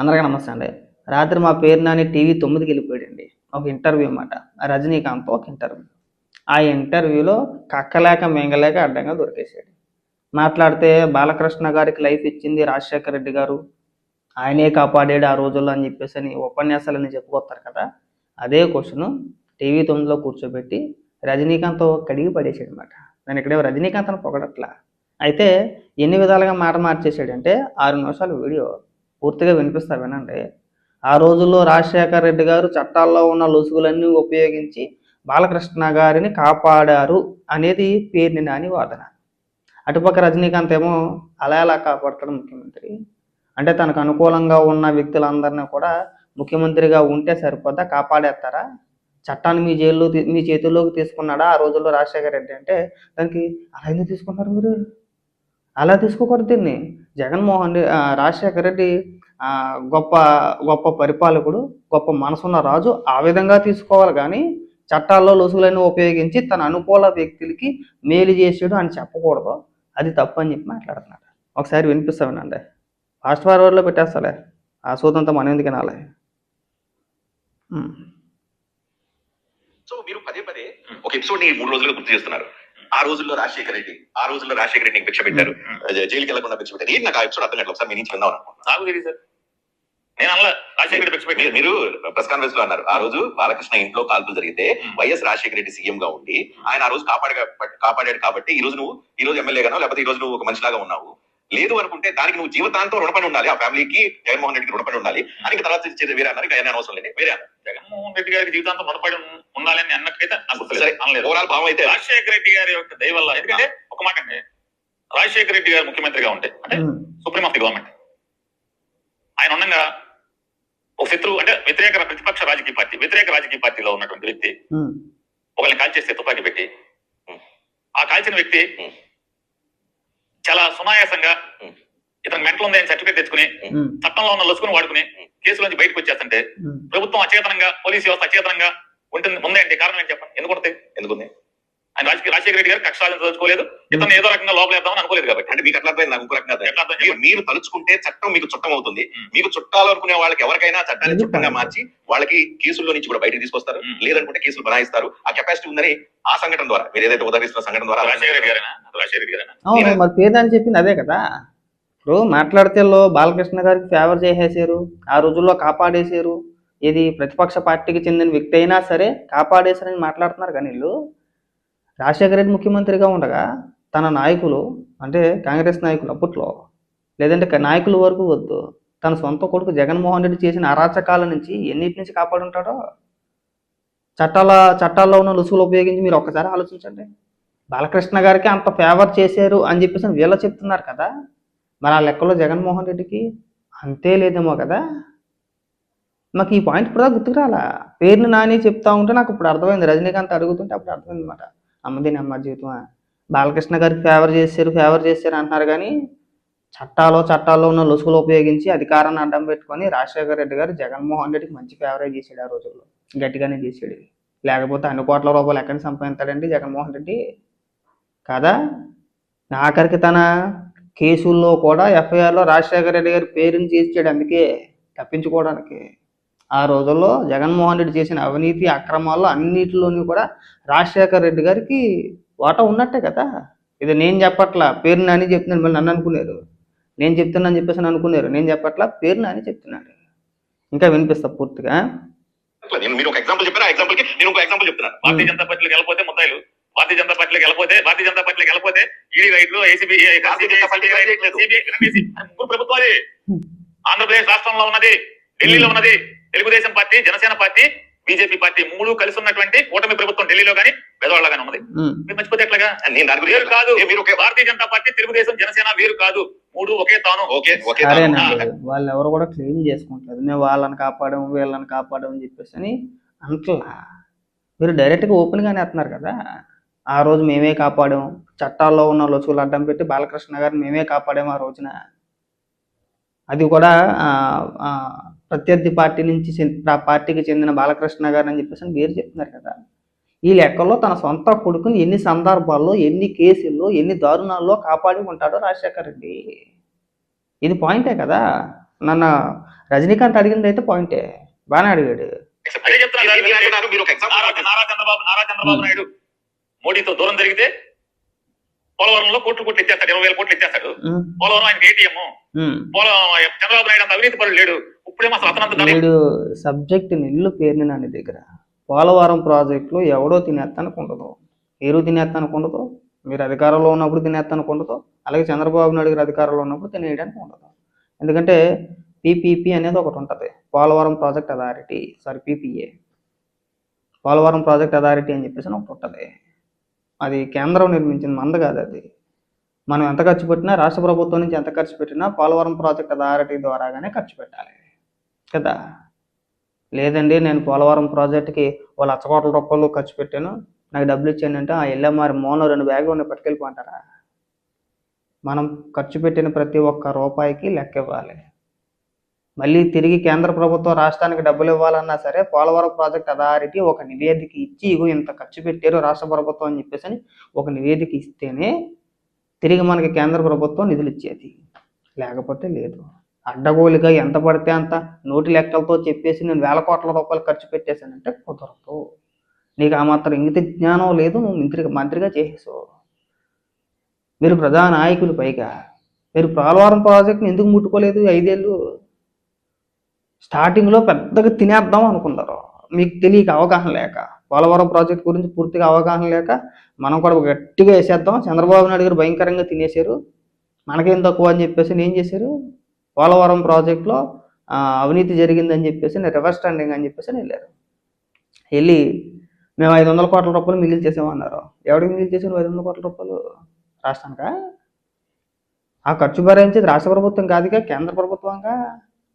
అందరికీ నమస్తే అండి. రాత్రి మా పేరు నాని టీవీ తొమ్మిదికి వెళ్ళిపోయాడండి. ఒక ఇంటర్వ్యూ అన్నమాట. రజనీకాంత్ ఒక ఇంటర్వ్యూ. ఆ ఇంటర్వ్యూలో కక్కలేక మింగలేక అడ్డంగా దొరికేసాడు మాట్లాడితే బాలకృష్ణ గారికి లైఫ్ ఇచ్చింది రాజశేఖర రెడ్డి గారు. ఆయనే కాపాడాడు ఆ రోజుల్లో అని చెప్పేసి అని ఉపన్యాసాలని చెప్పుకొస్తారు కదా. అదే క్వశ్చన్ టీవీ తొమ్మిదిలో కూర్చోబెట్టి రజనీకాంత్ కడిగి పడేసాడు అనమాట నేను ఇక్కడే రజనీకాంత్ అని పొగడట్లా. అయితే ఎన్ని విధాలుగా మాట మార్చేసాడంటే ఆరు నిమిషాల వీడియో పూర్తిగా వినిపిస్తా వినండి. ఆ రోజుల్లో రాజశేఖర రెడ్డి గారు చట్టాల్లో ఉన్న లొసుగులన్నీ ఉపయోగించి బాలకృష్ణ గారిని కాపాడారు అనేది పేరుని నాని వాదన. అటుపక్క రజనీకాంత్ ఏమో అలా ఎలా కాపాడతాడు ముఖ్యమంత్రి? అంటే తనకు అనుకూలంగా ఉన్న వ్యక్తులందరినీ కూడా ముఖ్యమంత్రిగా ఉంటే సరిపోద్దా? కాపాడేస్తారా? చట్టాన్ని మీ జైల్లో మీ చేతుల్లోకి తీసుకున్నాడా ఆ రోజుల్లో రాజశేఖర రెడ్డి? అంటే దానికి అలా ఎందుకు తీసుకున్నారు మీరు? అలా తీసుకోకూడదు దీన్ని. జగన్మోహన్ రెడ్డి రాజశేఖర రెడ్డి గొప్ప గొప్ప పరిపాలకుడు గొప్ప మనసున్న రాజు ఆ విధంగా తీసుకోవాలి. కానీ చట్టాల్లో లొసుగులను ఉపయోగించి తన అనుకూల వ్యక్తులకి మేలు చేసాడు అని చెప్పకూడదు. అది తప్పు అని చెప్పి మాట్లాడుతున్నాడు. ఒకసారి వినిపిస్తా వినండి. ఫాస్ట్ ఫార్వర్డ్లో పెట్టేస్తాలే. ఆ సూతంతా మనం ఎందుకు వినాలి. సో మీరు పదే పదే ఒక ఎపిసోడ్ని మూడు రోజులుగా గుర్తు చేస్తున్నారు. ఆ రోజుల్లో రాజశేఖర రెడ్డి ఆ రోజుల్లో రాజశేఖర రెడ్డికి భిక్ష పెట్టారు జైలుకి వెళ్ళకుండా భిక్ష పెట్టారు ఏంటి నాకు ఆ ఎపిసోడ్ అర్థం కావట్లేదు. ఒకసారి మీ నుంచి విందాం అనుకుంటున్నాను. నాకు తెలియదు సార్. నేను అలా రాజశేఖర్ భిక్ష మీరు- మీరు ప్రెస్ కాన్ఫరెన్స్లో అన్నారు. ఆ రోజు బాలకృష్ణ ఇంట్లో కాల్పులు జరిగితే వైఎస్ రాజశేఖర రెడ్డి సీఎం గా ఉండి ఆయన ఆ రోజు కాపాడ కాపాడాడు కాబట్టి ఈ రోజు నువ్వు ఈ రోజు ఎమ్మెల్యేగానో లేకపోతే ఈ రోజు నువ్వు ఒక మనిషిలాగా ఉన్నావు. లేదు అనుకుంటే దానికి నువ్వు జీవితాంతం రుణపడి ఉండాలి. ఆ ఫ్యామిలీకి జగన్మోహన్ రెడ్డికి రుణపడి ఉండాలి. అని తర్వాత చేసేది వేరే అన్నారు. ఆయన అవసరం లేదు. వేరే అన్నారు. జగన్మోహన్ రెడ్డి గారికి జీవితాంతం రుణపడి ఉండాలని అన్నట్లయితే నాకు అనలేదు. ఓవరాల్ భావం అయితే రాజశేఖర రెడ్డి గారి యొక్క దయ వల్ల ఎందుకంటే ఒక మాట అండి. రాజశేఖర రెడ్డి గారు ముఖ్యమంత్రిగా ఉంటే అంటే. Supreme of the government. ఆయన ఉండగా ఒక శత్రువు అంటే వ్యతిరేక ప్రతిపక్ష రాజకీయ పార్టీ వ్యతిరేక రాజకీయ పార్టీలో ఉన్నటువంటి వ్యక్తి. ఒకరిని కాల్చేస్తే తుపాకీ పెట్టి. ఆ కాల్చిన వ్యక్తి. చాలా సునాయాసంగా. ఇతను మెంటల్ ఉంది అని సర్టిఫికేట్ తెచ్చుకుని. చట్టంలో ఉన్న లొసుకుని వాడుకుని కేసులోంచి బయటకు వచ్చేస్తుంటే. ప్రభుత్వం అచేతనంగా పోలీస్ వ్యవస్థ అచేతనంగా ఉంటుంది ముందే అంటే కారణం ఏంటి చెప్పండి ఎందుకు ఎందుకుంది ఆయన రాజకీయ రాజశేఖర రెడ్డి గారు కక్ష సాధించదలుచుకోలేదు ఇతను ఏదో రకంగా లోపలేద్దామని అనుకోలేదు కాబట్టి. అంటే మీకు అట్లా అర్థమైంది? నాకు రకంగా మీరు తలుచుకుంటే చట్టం మీకు చుట్టం అవుతుంది. మీకు చుట్టాలు అనుకునే వాళ్ళకి ఎవరికైనా చట్టాన్ని అది చుట్టంగా కాదు. మార్చి వాళ్ళకి కేసుల్లో నుంచి కూడా బయటకు తీసుకొస్తారు. లేదనుకుంటే కేసులు బనాయిస్తారు. ఆ కెపాసిటీ ఉందని ఆ సంఘటన ద్వారా మీరు ఏదైతే ఉదరిస్తున్న సంఘటన ద్వారా రాజశేఖర రెడ్డి గారేనా? రాజశేఖర రెడ్డి గారేనా? అవును మరి పేరు అని చెప్పింది అదే కదా. ఇప్పుడు మాట్లాడితే లో బాలకృష్ణ గారికి ఫేవర్ చేసేసారు ఆ రోజుల్లో కాపాడేశారు. ఇది ప్రతిపక్ష పార్టీకి చెందిన వ్యక్తి అయినా సరే కాపాడేశారని మాట్లాడుతున్నారు కానీ వీళ్ళు. రాజశేఖర రెడ్డి ముఖ్యమంత్రిగా ఉండగా తన నాయకులు అంటే కాంగ్రెస్ నాయకులు అప్పట్లో లేదంటే నాయకుల వరకు వద్దు. తన సొంత కొడుకు జగన్మోహన్ రెడ్డి చేసిన అరాచకాల నుంచి ఎన్నిటి నుంచి కాపాడుంటాడో? చట్టాల చట్టాల్లో ఉన్న లుసుగులు ఉపయోగించి మీరు ఒక్కసారి ఆలోచించండి. బాలకృష్ణ గారికి అంత ఫేవర్ చేశారు అని చెప్పేసి వీళ్ళు చెప్తున్నారు కదా. మరి ఆ లెక్కలో జగన్మోహన్ రెడ్డికి అంతే లేదేమో కదా. నాకు ఈ పాయింట్ ఇప్పుడు గుర్తుకు రాలా? పేరుని నాని చెప్తా ఉంటే నాకు ఇప్పుడు అర్థమైంది. రజనీకాంత్ అడుగుతుంటే అప్పుడు అర్థమైంది అనమాట అమ్మది అమ్మ జీవితం బాలకృష్ణ గారికి ఫేవర్ చేశారు ఫేవర్ చేశారు అంటున్నారు కానీ చట్టాలో చట్టాల్లో ఉన్న లొసుగులు ఉపయోగించి అధికారాన్ని అడ్డం పెట్టుకొని రాజశేఖర రెడ్డి గారు జగన్మోహన్ రెడ్డికి మంచి ఫేవరే చేశాడు ఆ రోజుల్లో. గట్టిగానే చేశాడు లేకపోతే అన్ని కోట్ల రూపాయలు ఎక్కడ సంపాదించాడండి జగన్మోహన్ రెడ్డి? కాదా? ఆఖరికి తన కేసుల్లో కూడా ఎఫ్ఐఆర్లో రాజశేఖర రెడ్డి గారి పేరుని చేర్చాడు అందుకే. తప్పించుకోవడానికి. ఆ రోజుల్లో జగన్మోహన్ రెడ్డి చేసిన అవినీతి అక్రమాల్లో అన్నిటిలోని కూడా రాజశేఖర రెడ్డి గారికి వాటా ఉన్నట్టే కదా ఇది నేను చెప్పట్లా పేరు నాని చెప్తున్నాను మళ్ళీ నన్ను అనుకున్నారు నేను చెప్తున్నాను చెప్పేసి అనుకున్నారు నేను చెప్పట్లా పేరు నాని చెప్తున్నాడు ఇంకా వినిపిస్తా పూర్తిగా నేను మీరు ఒక ఎగ్జాంపుల్ చెప్పారు ఆ ఎగ్జాంపుల్కి నేను ఇంకో ఎగ్జాంపుల్ చెప్తున్నాను భారతీయ జనతా పార్టీలోకి వెళ్ళిపోతే ముద్దాయిలు భారతీయ జనతా పార్టీలోకి వెళ్ళిపోతే భారతీయ జనతా పార్టీలోకి వెళ్ళిపోతే ఈడీ రైట్లు ఏసీబీ ప్రభుత్వాలు ఆంధ్రప్రదేశ్ రాష్ట్రంలో ఉన్నది ఢిల్లీలో ఉన్నది Telugu Desam party Janasena party BJP party మూడు కలిసి ఉన్నటువంటి కూటమి ప్రభుత్వం ఢిల్లీలో గానీ బెదవాళ్ళ గానీ ఉన్నది మీరు మర్చిపోతే ఎట్లాగా? నేను దాని వేరు కాదు. మీరు ఒకే భారతీయ జనతా పార్టీ తెలుగుదేశం జనసేన వేరు కాదు. మూడు ఒకే తాను. ఓకే ఓకే వాళ్ళు ఎవరు కూడా క్లెయిమ్ చేసుకుంటారు మేము వాళ్ళని కాపాడాం వీళ్ళని కాపాడాం అని చెప్పేసి అని అంటలా మీరు డైరెక్ట్గా ఓపెన్గానే వేస్తున్నారు కదా. ఆ రోజు మేమే కాపాడాం చట్టాల్లో ఉన్న లొసుగులు అడ్డం పెట్టి బాలకృష్ణ గారిని మేమే కాపాడాం ఆ రోజున. అది కూడా ప్రత్యర్థి పార్టీ నుంచి ఆ పార్టీకి చెందిన బాలకృష్ణ గారు అని చెప్పేసి మీరు చెప్తున్నారు కదా. ఈ లెక్కల్లో తన సొంత కొడుకుని ఎన్ని సందర్భాల్లో ఎన్ని కేసుల్లో ఎన్ని దారుణాల్లో కాపాడి ఉంటాడో రాజశేఖర్ రెడ్డి. ఇది పాయింటే కదా. నన్ను రజనీకాంత్ అడిగింది అయితే పాయింటే. బాగానే అడిగాడు. మోడీతో దూరం జరిగితే పోలవరంలో కోట్లు కోట్లు ఇచ్చేస్తాడు ఇరవై వేల కోట్లు ఇచ్చేస్తాడు. పోలవరం ఆయనకి ఏటీఎం. పోలవరం చంద్రబాబు నాయుడు అంత అవినీతి పరుడు లేడు. ఇప్పుడేమో అసలు అతనంత సబ్జెక్ట్ నిల్లు పేరుని నాని దగ్గర. పోలవరం ప్రాజెక్టులో ఎవడో తినేస్తానికి ఉండదు మీరు తినేస్తానికి ఉండదు మీరు అధికారంలో ఉన్నప్పుడు తినేస్తానికి ఉండదు అలాగే చంద్రబాబు నాయుడు గారు అధికారంలో ఉన్నప్పుడు తినేయడానికి ఉండదు. ఎందుకంటే పీపీపీ అనేది ఒకటి ఉంటుంది. Polavaram project authority sorry PPA Polavaram project authority అని చెప్పేసి ఒకటి ఉంటుంది. అది కేంద్రం నిర్మించింది మంద కాదు అది. మనం ఎంత ఖర్చు పెట్టినా రాష్ట్ర ప్రభుత్వం నుంచి ఎంత ఖర్చు పెట్టినా పోలవరం ప్రాజెక్ట్ అథారిటీ ద్వారాగానే ఖర్చు పెట్టాలి. కదా? లేదండి నేను పోలవరం ప్రాజెక్ట్కి వాళ్ళు లక్ష కోట్ల రూపాయలు ఖర్చు పెట్టాను. నాకు డబ్బులు ఇచ్చానంటే ఆ ఎల్లమ్మారి మోనో రెండు బ్యాగులు ఉన్నాయి పట్టుకెళ్ళిపోంటారా మనం ఖర్చు పెట్టిన ప్రతి ఒక్క రూపాయికి లెక్క ఇవ్వాలి. మళ్ళీ తిరిగి కేంద్ర ప్రభుత్వం రాష్ట్రానికి డబ్బులు ఇవ్వాలన్నా సరే పోలవరం ప్రాజెక్ట్ అథారిటీ ఒక నివేదిక ఇచ్చి ఇగో ఇంత ఖర్చు పెట్టారు రాష్ట్ర ప్రభుత్వం అని చెప్పేసి అని ఒక నివేదిక ఇస్తేనే తిరిగి మనకి కేంద్ర ప్రభుత్వం నిధులు ఇచ్చేది. లేకపోతే లేదు. అడ్డగోలుగా ఎంత పడితే అంత నోటి లెక్కలతో చెప్పేసి నేను వేల కోట్ల రూపాయలు ఖర్చు పెట్టేశానంటే కుదరదు. నీకు ఆ మాత్రం ఇంగిత జ్ఞానం లేదు నువ్వు మంత్రిగా మంత్రిగా చేసేసావు మీరు ప్రధాన నాయకులు పైగా. మీరు పోలవరం ప్రాజెక్ట్ని ఎందుకు ముట్టుకోలేదు ఐదేళ్ళు? స్టార్టింగ్లో పెద్దగా తినేద్దాం అనుకున్నారు. మీకు తెలియక అవగాహన లేక పోలవరం ప్రాజెక్ట్ గురించి పూర్తిగా అవగాహన లేక మనం కూడా గట్టిగా వేసేద్దాం. చంద్రబాబు నాయుడు గారు భయంకరంగా తినేశారు. మనకేం తక్కువ అని చెప్పేసి ఏం చేశారు? పోలవరం ప్రాజెక్ట్లో అవినీతి జరిగిందని చెప్పేసి నేను రివర్స్ స్టాండింగ్ అని చెప్పేసి వెళ్ళారు. వెళ్ళి మేము ఐదు వందల కోట్ల రూపాయలు మిగిలి చేసామన్నారు. ఎవరికి మిగిలి చేసాను ఐదు వందల కోట్ల రూపాయలు? రాష్ట్రానికా? ఆ ఖర్చు భరించేది రాష్ట్ర ప్రభుత్వం కాదుగా కేంద్ర ప్రభుత్వంగా?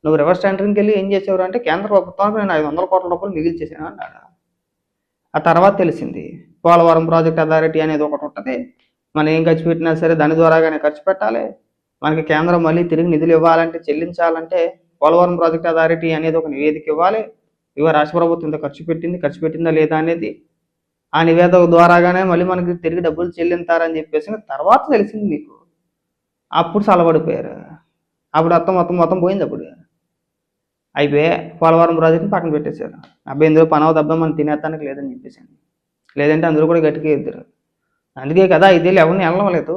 నువ్వు రివర్స్ టెండరింగ్కి వెళ్ళి ఏం చేసేవారు అంటే కేంద్ర ప్రభుత్వానికి నేను ఐదు వందల కోట్ల రూపాయలు మిగిలి చేశాను అన్నాడు. ఆ తర్వాత తెలిసింది పోలవరం ప్రాజెక్ట్ అథారిటీ అనేది ఒకటి ఉంటుంది. మనం ఏం ఖర్చు పెట్టినా సరే దాని ద్వారాగానే ఖర్చు పెట్టాలి. మనకి కేంద్రం మళ్ళీ తిరిగి నిధులు ఇవ్వాలంటే చెల్లించాలంటే పోలవరం ప్రాజెక్ట్ అథారిటీ అనేది ఒక నివేదిక ఇవ్వాలి. ఇవ రాష్ట్ర ప్రభుత్వం ఇంత ఖర్చు పెట్టింది ఖర్చు పెట్టిందా లేదా అనేది ఆ నివేదిక ద్వారాగానే మళ్ళీ మనకి తిరిగి డబ్బులు చెల్లింతారని చెప్పేసి తర్వాత తెలిసింది మీకు. అప్పుడు సలబడిపోయారు అప్పుడు అర్థం మొత్తం మొత్తం పోయింది అప్పుడు. అయిపోయి పోలవరం ప్రాజెక్ట్ని పక్కన పెట్టేశారు. అబ్బాయి ఇందులో పని దెబ్బ మనం తినేస్తానికి లేదని చెప్పేసాను లేదంటే అందరూ కూడా గట్టిగా ఇద్దరు అందుకే కదా ఐదేళ్ళు ఎవరిని వెళ్ళలేదు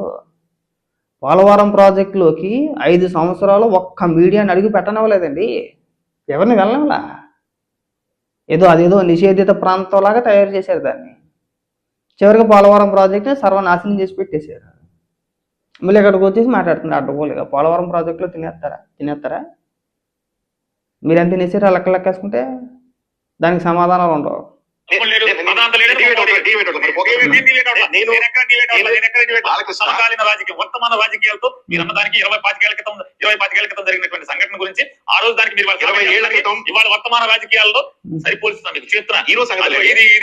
పోలవరం ప్రాజెక్టులోకి ఐదు సంవత్సరాలు ఒక్క మీడియాని అడిగి పెట్టనివ్వలేదండి. ఎవరిని వెళ్ళవలా ఏదో అదేదో నిషేధిత ప్రాంతంలాగా తయారు చేశారు దాన్ని. చివరికి పోలవరం ప్రాజెక్ట్ని సర్వనాశనం చేసి పెట్టేశారు. మళ్ళీ ఇక్కడికి వచ్చేసి మాట్లాడుతున్నారు అడ్డుకోలేగా పోలవరం ప్రాజెక్టులో తినేస్తారా? తినేస్తారా? మీరు ఎంత తినేసారు? లెక్క లెక్కేసుకుంటే దానికి సమాధానాలు ఉండవు. సమకాలీన రాజకీయం వర్తమాన రాజకీయాలతో మీరు అన్నదానికి ఇరవై పాతికేళ్ళ క్రితం ఇరవై పాతికేళ్ళ క్రితం జరిగినటువంటి సంఘటన గురించి ఆ రోజు దానికి మీరు ఇరవై ఏళ్ళ క్రితం ఇవాళ వర్తమాన రాజకీయాల్లో సరిపోల్చుతున్నా మీకు. చెప్తున్నా. ఈ రోజు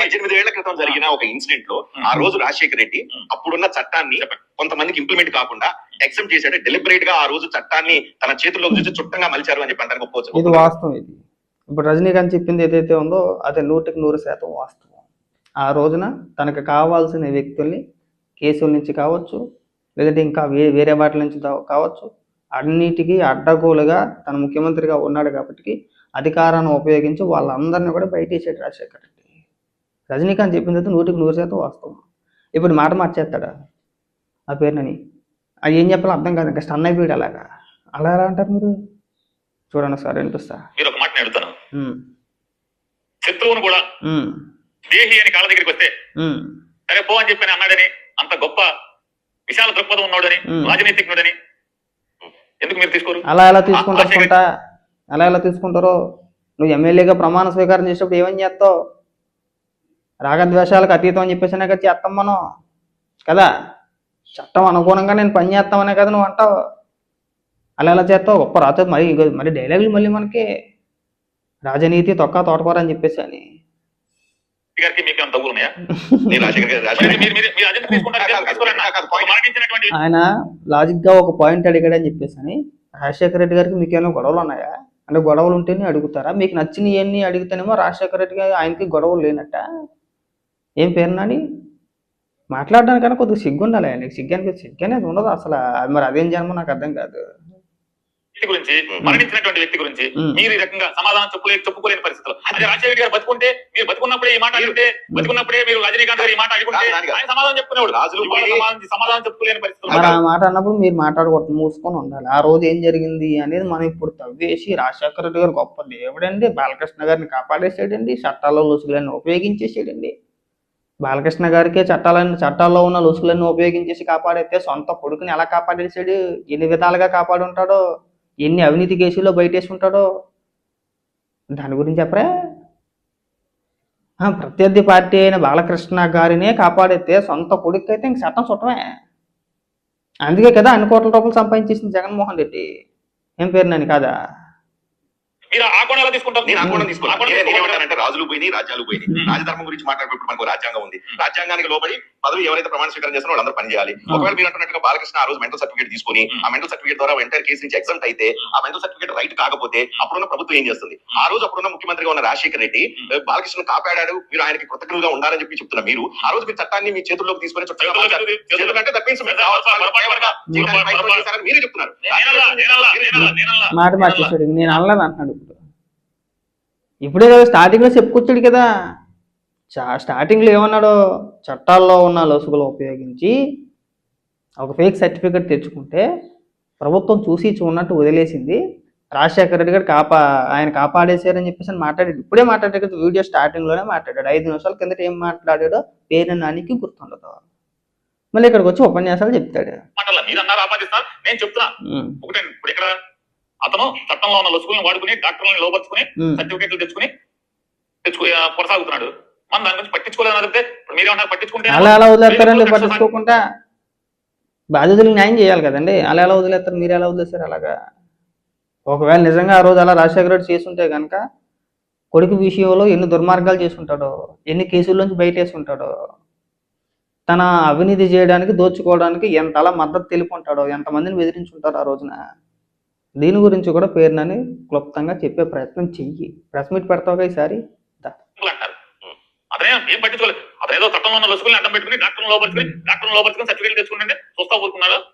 పద్దెనిమిది ఏళ్ళ క్రితం జరిగిన ఒక ఇన్సిడెంట్లో ఆ రోజు రాజశేఖర రెడ్డి అప్పుడున్న చట్టాన్ని కొంతమందికి ఇంప్లిమెంట్ కాకుండా ఎగ్జామ్ చేశాడు. డెలిబరేట్గా ఆ రోజు చట్టాన్ని తన చేతుల్లో చూసి చుట్టంగా మలిచారు అని చెప్పి అంటారు. ఇది ఒప్పుకోవచ్చు వాస్తవం ఇది. ఇప్పుడు రజనీకాంత్ చెప్పింది ఏదైతే ఉందో అది నూటికి నూరు శాతం వాస్తవం. ఆ రోజున తనకు కావాల్సిన వ్యక్తుల్ని కేసుల నుంచి కావచ్చు లేదంటే ఇంకా వే వేరే వాటి నుంచి కావచ్చు అన్నిటికీ అడ్డగోలుగా తన ముఖ్యమంత్రిగా ఉన్నాడు కాబట్టి అధికారాన్ని ఉపయోగించి వాళ్ళందరినీ కూడా బయట వేసాడు రాజశేఖర రెడ్డి. రజనీకాంత్ చెప్పింది అయితే నూటికి నూరు శాతం వాస్తవం. ఇప్పుడు మాట మార్చేస్తాడా? ఆ పేరునని అది ఏం చెప్పాలో అర్థం కాదు ఇంకా స్టన్ అయిపోయాడు అలాగా. అలా ఎలా అంటారు మీరు? చూడండి సార్ వినిపిస్తా మీరు ఒక మాట శత్రువును కూడా దేహి అని కాళ్ళ దగ్గరికి వస్తే సరే పో అని చెప్పి అన్నాడని అంత గొప్ప విశాల దృక్పథం ఉన్నాడని. రాజనీతిజ్ఞుడని ఎందుకు మీరు తీసుకోరు? అలా ఎలా తీసుకుంటారు అలా ఎలా తీసుకుంటారో? నువ్వు ఎమ్మెల్యేగా ప్రమాణ స్వీకారం చేసేటప్పుడు ఏమని చేస్తావు? రాగద్వేషాలకు అతీతం అని చెప్పేసినా కదా చేస్తాం మనం. కదా? చట్టం అనుగుణంగా నేను పని చేస్తామనే కదా నువ్వు అంటావు. అలా ఎలా చేస్తావు? గొప్ప రాత మరి మరి డైలాగులు మళ్ళీ మనకి రాజనీతి తొక్క తోటకూర అని చెప్పేసి అని. గారికి మీకు ఏమైనా తగ్గులు ఉన్నాయా ఆయన లాజిక్గా ఒక పాయింట్ అడిగాడని చెప్పేసి అని. రాజశేఖర రెడ్డి గారికి మీకు ఏమైనా గొడవలు ఉన్నాయా? అంటే గొడవలు ఉంటేనే అడుగుతారా? మీకు నచ్చినవన్నీ అడిగితేనేమో రాజశేఖర రెడ్డి గారు ఆయనకి గొడవలు లేనట్ట. ఏం పేరు నాని? మాట్లాడడానికన్నా కొద్దిగా సిగ్గు ఉండాలి నీకు సిగ్గు అనిపిస్తుంది సిగ్గు అనేది ఉండదు అసలు. మరి అదేం జన్మ నాకు అర్థం కాదు. వ్యక్తి గురించి. మరణించినటువంటి వ్యక్తి గురించి. మీరు ఈ రకంగా సమాధానం చెప్పులే చెప్పుకోలేని పరిస్థితులు. అదే రాజశేఖర గారు బతుకుంటే మీరు బతుకున్నప్పుడే ఈ మాట అడిగితే బతుకున్నప్పుడే మీరు రజనీకాంత్ గారు ఈ మాట అడుగుంటే కాదు. ఆయన సమాధానం చెప్పుకునేవాడు. రాజులు సమాధానం చెప్పుకోలేని పరిస్థితులు మరి ఆ మాట అన్నప్పుడు మీరు మాట్లాడకూడదు మూసుకొని ఉండాలి. ఆ రోజు ఏం జరిగింది అనేది మనం ఇప్పుడు తవ్వేసి రాజశేఖర రెడ్డి గారు గొప్ప దేవుడండి. బాలకృష్ణ గారిని కాపాడేసాడండి చట్టాల్లో లొసుగులన్నీ ఉపయోగించేసాడండి బాలకృష్ణ గారికే చట్టాలన్నీ చట్టాల్లో ఉన్న లొసుగులన్నీ ఉపయోగించేసి కాపాడైతే సొంత కొడుకుని ఎలా కాపాడేసాడు ఎన్ని విధాలుగా కాపాడి ఉంటాడో ఎన్ని అవినీతి కేసుల్లో బయటేసి ఉంటాడో దాని గురించి చెప్పరా? ఆ, ప్రత్యర్థి పార్టీ అయిన బాలకృష్ణ గారినే కాపాడితే సొంత కొడుకు అయితే ఇంక చట్టం చుట్టమే. అందుకే కదా అన్ని కోట్ల రూపాయలు సంపాదించేసింది జగన్మోహన్ రెడ్డి. ఏం పేరు నేను కాదా? మీరు ఆ కోణం ఎలా తీసుకుంటారు? నేను ఆ కోణం తీసుకోకూడదు. ఏమంటానంటే రాజులు పోయినాయి రాజ్యాలు పోయినాయి. మ్మ్. రాజధర్మం గురించి మాట్లాడుకుంటూ మనకు రాజ్యాంగం ఉంది. రాజ్యాంగానికి లోబడి పదవి ఎవరైతే ప్రమాణ స్వీకారం చేస్తారో వాళ్ళందరూ పనిచేయాలి ఒకవేళ మీరు అంటున్నట్టుగా బాలకృష్ణ ఆ రోజు మెంటల్ సర్టిఫికేట్ తీసుకుని ఆ మెంటల్ సర్టిఫికేట్ ద్వారా ఎంటైర్ కేసు నుంచి ఎగ్జామ్ట్ అయితే ఆ మెంటల్ సర్టిఫికేట్ రైట్ కాకపోతే అప్పుడున్న ప్రభుత్వం ఏం చేస్తుంది? ఆ రోజు అప్పుడున్న ముఖ్యమంత్రిగా ఉన్న రాజశేఖర రెడ్డి బాలకృష్ణ కాపాడాడు మీరు ఆయనకి కృతజ్ఞులుగా ఉండాలని చెప్పి చెప్తున్నా మీరు. ఆ రోజు మీరు చట్టాన్ని మీ చేతుల్లోకి తీసుకొని మీరు చెప్తున్నారు. నేనల్లా, నేనల్లా, నేనల్లా, నేనల్లా. మాట మార్చేసాడు నేను అంటున్నాడు. ఇప్పుడు కదా స్టార్టింగ్లో చెప్పుకొచ్చాడు కదా. చా- స్టార్టింగ్లో ఏమన్నాడు చట్టాల్లో ఉన్న లొసుగులు ఉపయోగించి ఒక ఫేక్ సర్టిఫికెట్ తెచ్చుకుంటే ప్రభుత్వం చూసి చూడనట్టు వదిలేసింది. రాజశేఖర రెడ్డి గారు కాపా ఆయన కాపాడేశారని చెప్పేసి మాట్లాడాడు. ఇప్పుడే మాట్లాడాడు వీడియో స్టార్టింగ్లోనే మాట్లాడాడు. ఐదు నిమిషాల కిందట ఏం మాట్లాడాడో పేరు నానికి గుర్తుండదు. మళ్ళీ ఇక్కడికి వచ్చి ఉపన్యాసాలు చెప్తాడు. నేను చెప్తున్నా. ఒకటే ఇప్పుడు ఇక్కడ అతను చట్టంలో ఉన్న లొసుగులను వాడుకుని డాక్టర్లను లోపరుచుకుని. సర్టిఫికెట్లు తెచ్చుకుని తెచ్చుకు కొనసాగుతున్నాడు. మనం దాని గురించి పట్టించుకోలేదని అడిగితే ఇప్పుడు మీరేమన్నారు పట్టించుకుంటే అలా ఎలా వదిలేస్తారండి? పట్టించుకోకుండా బాధితులకు న్యాయం చేయాలి కదండి. అలా ఎలా వదిలేస్తారు? మీరు ఎలా వదిలేస్తారు అలాగా? ఒకవేళ నిజంగా ఆ రోజు అలా రాజశేఖర రెడ్డి చేసుంటే కనుక కొడుకు విషయంలో ఎన్ని దుర్మార్గాలు చేసుంటాడో ఎన్ని కేసుల్లోంచి బయట వేసుంటాడో తన అవినీతి చేయడానికి దోచుకోవడానికి ఎంత అలా మద్దతు తెలుపుంటాడో ఎంతమందిని బెదిరించుంటారో ఆ రోజున దీని గురించి కూడా పేరునని క్లుప్తంగా చెప్పే ప్రయత్నం చెయ్యి. ప్రెస్ మీట్ పెడతావుగా ఈసారి? అతనే ఏం పట్టించుకోలేదు. చట్టంలో ఉన్న లొసుగుల్ని అడ్డం పెట్టుకుని లోపరుచుకుని లోపరుచుకుని సర్టిఫికెట్ తెచ్చుకుంటే చూస్తా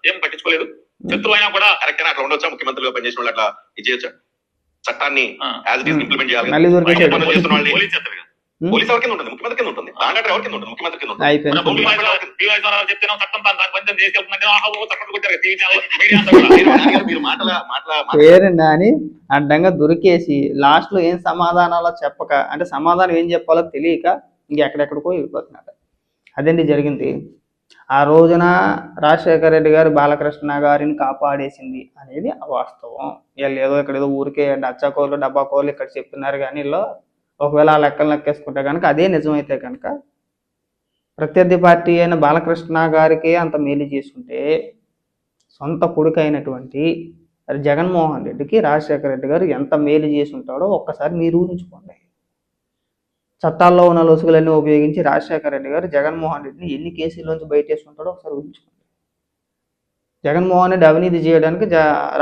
ఏం పట్టించుకోలేదు. శత్రువు అయినా కూడా కరెక్ట్ అట్లా ఉండొచ్చా? ముఖ్యమంత్రిగా పనిచేసిన వాళ్ళు అట్లా ఇది చేయొచ్చా? చట్టాన్ని ఆ, యాజ్ ఇట్ ఈస్ ఇంప్లిమెంట్ చేయాలి మళ్ళీ దొరికేసాడు పనులు చేస్తున్న వాళ్ళని పోలీస్ ఎవరి కింద ఉంటుంది ముఖ్యమంత్రి కింద ఉంటుంది. కాంట్రాక్టర్ ఎవరి కింద ఉంటుంది ముఖ్యమంత్రి కింద ఉంటుంది. నాని అడ్డంగా దొరికేసి లాస్ట్లో ఏం సమాధానాలో చెప్పక అంటే సమాధానం ఏం చెప్పాలో తెలియక ఇంకెక్కడెక్కడికో వెళ్ళిపోతున్నాడు అదండి జరిగింది? ఆ రోజున రాజశేఖర రెడ్డి గారు బాలకృష్ణ గారిని కాపాడేసింది అనేది అవాస్తవం వీళ్ళు ఏదో ఇక్కడ ఏదో ఊరికే డచ్చా కోళ్ళు డబ్బా కోళ్ళు ఇక్కడ చెప్తున్నారు కానీ వీళ్ళు ఒకవేళ ఆ లెక్కలు లెక్కేసుకుంటే కనుక అదే నిజమైతే కనుక ప్రత్యర్థి పార్టీ అయిన బాలకృష్ణ గారికి అంత మేలు చేసుకుంటే సొంత కొడుకు అయినటువంటి జగన్మోహన్ రెడ్డికి రాజశేఖర రెడ్డి గారు ఎంత మేలు చేసి ఉంటాడో ఒక్కసారి మీరు ఊహించుకోండి. చట్టాల్లో ఉన్న లొసుగులన్నీ ఉపయోగించి రాజశేఖర రెడ్డి గారు జగన్మోహన్ రెడ్డిని ఎన్ని కేసుల్లోంచి బయటేసి ఉంటాడో ఒకసారి ఊహించుకోండి. జగన్మోహన్ రెడ్డి అవినీతి చేయడానికి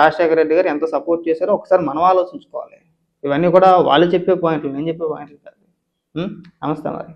రాజశేఖర రెడ్డి గారు ఎంత సపోర్ట్ చేశారో ఒకసారి మనం ఆలోచించుకోవాలి. ఇవన్నీ కూడా వాళ్ళు చెప్పే పాయింట్లు నేను చెప్పే పాయింట్లు కాదు. నమస్తే మరి.